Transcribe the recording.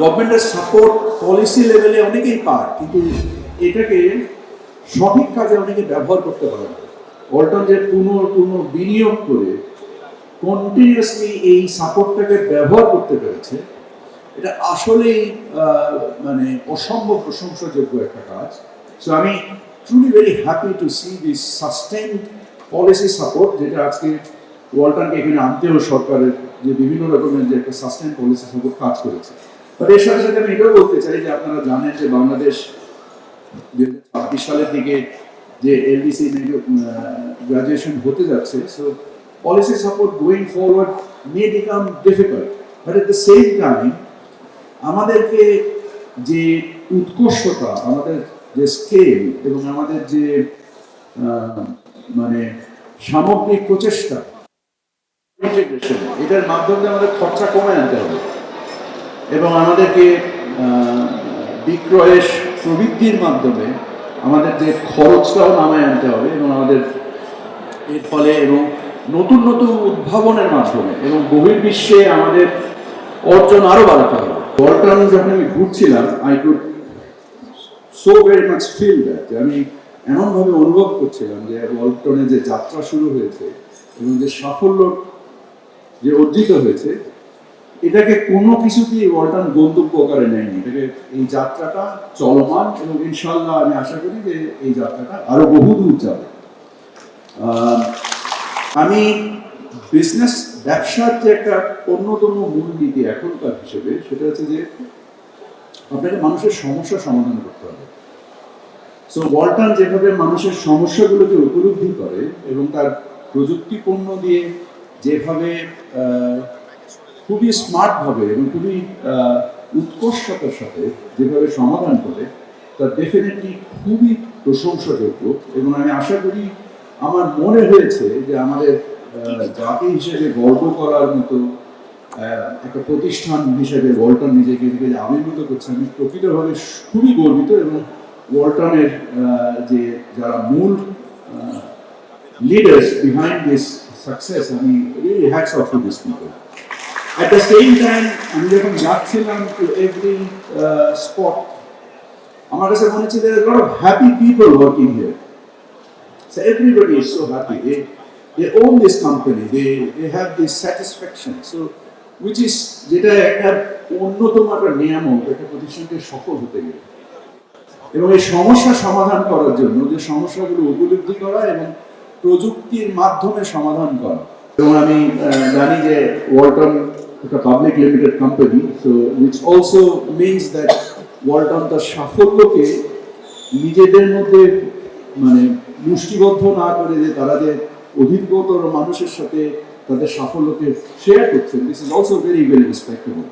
গভর্নমেন্টের support policy লেভেলে অনেকেই পায়, কিন্তু এটাকে সঠিক কাজে অনেকে ব্যবহার করতে পারে না। ওয়ালটন যে পুনঃ পুনঃ বিনিয়োগ করে কন্টিনিউসলি এই সাপোর্টটাকে ব্যবহার করতে পেরেছে, এটা আসলেই মানে অসম্ভব প্রশংসাযোগ্য একটা কাজ। সো আমি truly very happy to see this sustained policy support যেটা আজকে ওয়ালটনকে এখানে আনতেও সরকারের যে বিভিন্ন রকমের যে একটা সাস্টেন পলিসি সাপোর্ট কাজ করেছে। বাট এর সাথে সাথে আমি এটাও বলতে চাই যে আপনারা জানেন যে বাংলাদেশ দুই ছাব্বিশ সালের দিকে যে এলডিসি গ্রাজুয়েশন হতে যাচ্ছে so policy support going forward may become difficult but at the same time আমাদেরকে যে উৎকর্ষতা, আমাদের যে স্কেল এবং আমাদের যে মানে সামগ্রিক প্রচেষ্টা এটার মাধ্যমে আমাদের খরচা কমে আনতে হবে। এবং আমাদেরকে বিক্রয়ের প্রবৃত্তির মাধ্যমে আমাদের যে খরচটাও নামায় আনতে হবে এবং আমাদের এর ফলে এবং নতুন নতুন উদ্ভাবনের মাধ্যমে এবং বহির্বিশ্বে আমাদের অর্জন আরও বাড়াতে হবে। ওয়ালটন যখন আমি ঘুরছিলাম I could so very much feel that আমি এমনভাবে অনুভব করছিলাম যে ওয়ালটনের যে যাত্রা শুরু হয়েছে এবং যে সাফল্য যে অর্জিত হয়েছে এটাকে কোনো কিছুতেই ওয়ালটন গন্তব্য আকারে নেয়নি। এটাকে এই যাত্রাটা চলমান এবং ইনশাল্লাহ আমি আশা করি যে এই যাত্রাটা আরও বহু দূর যাবে আমি বিজনেস ব্যবসার যে একটা অন্যতম মূলনীতি এখনকার হিসেবে সেটা হচ্ছে যে আপনাকে মানুষের সমস্যা সমাধান করতে হবে। সো ওয়ালটন যেভাবে মানুষের সমস্যাগুলোকে উপলব্ধি করে এবং তার প্রযুক্তিপণ্য দিয়ে যেভাবে খুবই স্মার্টভাবে এবং খুবই উৎকর্ষতার সাথে যেভাবে সমাধান করে, তা ডেফিনেটলি খুবই প্রশংসাযোগ্য এবং আমি আশা করি আমার মনে হয়েছে যে আমাদের জাতি হিসেবে গর্ব করার মতো একটা প্রতিষ্ঠান হিসেবে ওয়ালটন নিজেকে নিজেকে আবির্ভূত করছে। আমি প্রকৃতভাবে খুবই গর্বিত এবং ওয়ালটনের যে যারা মূল লিডার্স বিহাইন্ড দিস সাকসেস আমি really hats off this people at the same time আমি যখন যাচ্ছিলাম টু এভরি স্পট আমার কাছে মনে হচ্ছে there are a lot of happy people working here. So everybody is so happy. They they own this company. They they have this satisfaction. So, which is, যেটা একটা অন্যতম একটা নিয়ামক, একটা প্রতিষ্ঠানকে সফল হতে গেলে। এবং এই সমস্যা সমাধান করার জন্য, যে সমস্যাগুলো উপলব্ধি করা এবং প্রযুক্তির মাধ্যমে সমাধান করা। এবং আমি জানি যে ওয়ালটন একটা public limited company so which also means that Walton তার সাফল্যকে নিজেদের মধ্যে মানে মুষ্টিবদ্ধ না করে যে তারা যে অভিজ্ঞতর মানুষের সাথে তাদের সাফল্যকে শেয়ার করছেন this is also very very respectable